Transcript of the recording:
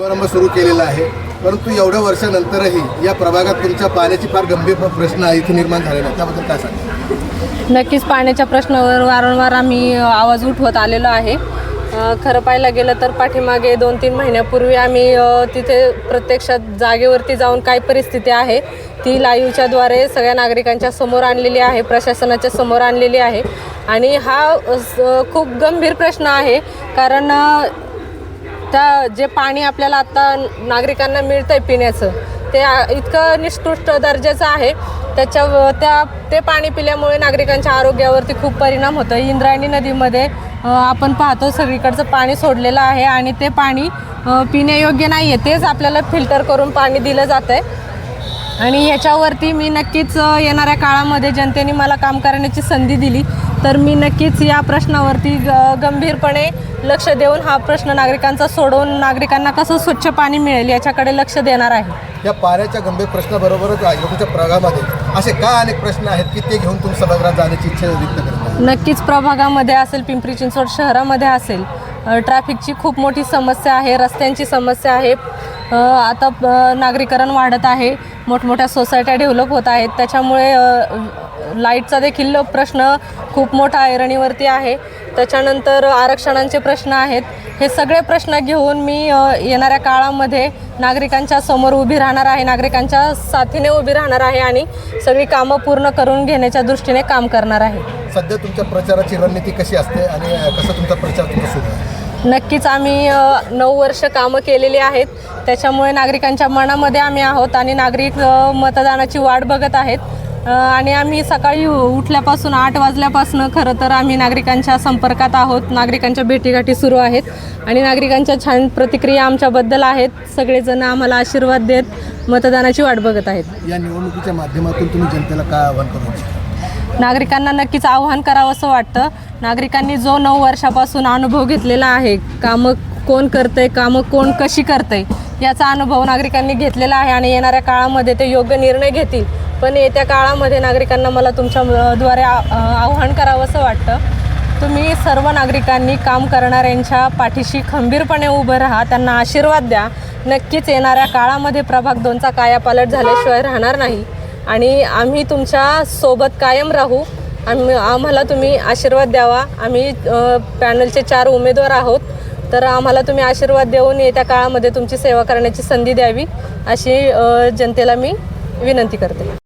शुभारंभ सुरू केलेला आहे. परंतु एवढ्या वर्षानंतरही या प्रभागात तुमच्या पाण्याची फार गंभीर प्रश्न इथे निर्माण झालेला आहे त्याबद्दल काय सांगा नक्कीच पाण्याच्या प्रश्नावर वारंवार आम्ही आवाज उठवत आलेलो आहे. खरं पाहायला गेलं तर पाठीमागे दोन तीन महिन्यापूर्वी आम्ही तिथे प्रत्यक्षात जागेवरती जाऊन काय परिस्थिती आहे ती लाईव्हच्याद्वारे सगळ्या नागरिकांच्या समोर आणलेली आहे प्रशासनाच्या समोर आणलेली आहे. आणि हा स- खूप गंभीर प्रश्न आहे. कारण त्या जे पाणी आपल्याला आत्ता नागरिकांना मिळतं आहे पिण्याचं ते इतकं निष्कृष्ट दर्जाचं आहे. त्याच्या त्या ते पाणी पिल्यामुळे नागरिकांच्या आरोग्यावरती खूप परिणाम होतो. इंद्रायणी नदीमध्ये आपण पाहतो सगळीकडचं पाणी सोडलेलं आहे आणि ते पाणी पिण्यायोग्य नाही आहे तेच आपल्याला फिल्टर करून पाणी दिलं जातं आहे आणि ह्याच्यावरती मी नक्कीच येणाऱ्या काळामध्ये जनतेने मला काम करण्याची संधी दिली. तर मी नक्कीच या प्रश्नावरती ग- गंभीरपणे लक्ष देऊन हा प्रश्न नागरिकांचा सोडवून नागरिकांना कसं स्वच्छ पाणी मिळेल याच्याकडे लक्ष देणार आहे. या पाण्याच्या गंभीर प्रश्नाबरोबरच तुमच्या प्रभागामध्ये असे काय अनेक प्रश्न आहेत की ते घेऊन तुम्ही सभागृहात जाण्याची इच्छा व्यक्त करत नक्कीच प्रभागामध्ये असेल पिंपरी चिंचवड शहरामध्ये असेल ट्रॅफिकची खूप मोठी समस्या आहे रस्त्यांची समस्या आहे. आता नागरीकरण वाढत आहे. मोठमोठ्या सोसायट्या डेव्हलप होत आहेत. त्याच्यामुळे लाईटचा देखील प्रश्न खूप मोठा ऐरणीवरती आहे. त्याच्यानंतर आरक्षणांचे प्रश्न आहेत. हे सगळे प्रश्न घेऊन मी येणाऱ्या काळामध्ये नागरिकांच्या समोर उभी राहणार आहे. नागरिकांच्या साथीने उभी राहणार आहे आणि सगळी कामं पूर्ण करून घेण्याच्या दृष्टीने काम करणार आहे. सध्या तुमच्या प्रचाराची रणनीती कशी असते आणि कसा तुमचा प्रचार तुमचा सुरू आहे? नक्कीच आम्ही नऊ वर्ष कामं केलेली आहेत. त्याच्यामुळे नागरिकांच्या मनामध्ये आम्ही आहोत आणि नागरिक मतदानाची वाट बघत आहेत. आणि आम्ही सकाळी उठल्यापासून आठ वाजल्यापासून खरं तर आम्ही नागरिकांच्या संपर्कात आहोत. नागरिकांच्या भेटीगाठी सुरू आहेत आणि नागरिकांच्या छान प्रतिक्रिया आमच्याबद्दल आहेत. सगळेजण आम्हाला आशीर्वाद देत मतदानाची वाट बघत आहेत. या निवडणुकीच्या माध्यमातून तुम्ही जनतेला काय आव्हान करू इच्छिता? नागरिकांना नक्कीच आव्हान करावं असं वाटतं. नागरिकांनी जो नऊ वर्षापासून अनुभव घेतलेला आहे कामं कोण करतंय कामं कोण कशी करतंय याचा अनुभव नागरिकांनी घेतलेला आहे आणि येणाऱ्या काळामध्ये ते योग्य निर्णय घेतील. पण येत्या काळामध्ये नागरिकांना मला तुमच्या द्वारे आ- आव्हान करावं असं वाटतं. तुम्ही सर्व नागरिकांनी काम करणाऱ्यांच्या पाठीशी खंबीरपणे उभं राहा त्यांना आशीर्वाद द्या. नक्कीच येणाऱ्या काळामध्ये प्रभाग दोनचा कायापालट झाल्याशिवाय राहणार नाही. आणि आम्ही तुमच्यासोबत कायम राहू. आम्ही आम्हाला तुम्ही आशीर्वाद द्यावा. आम्ही पॅनलचे चार उमेदवार आहोत. तर आम्हाला तुम्ही आशीर्वाद देऊन येत्या काळामध्ये तुमची सेवा करण्याची संधी द्यावी अशी जनतेला मी विनंती करते.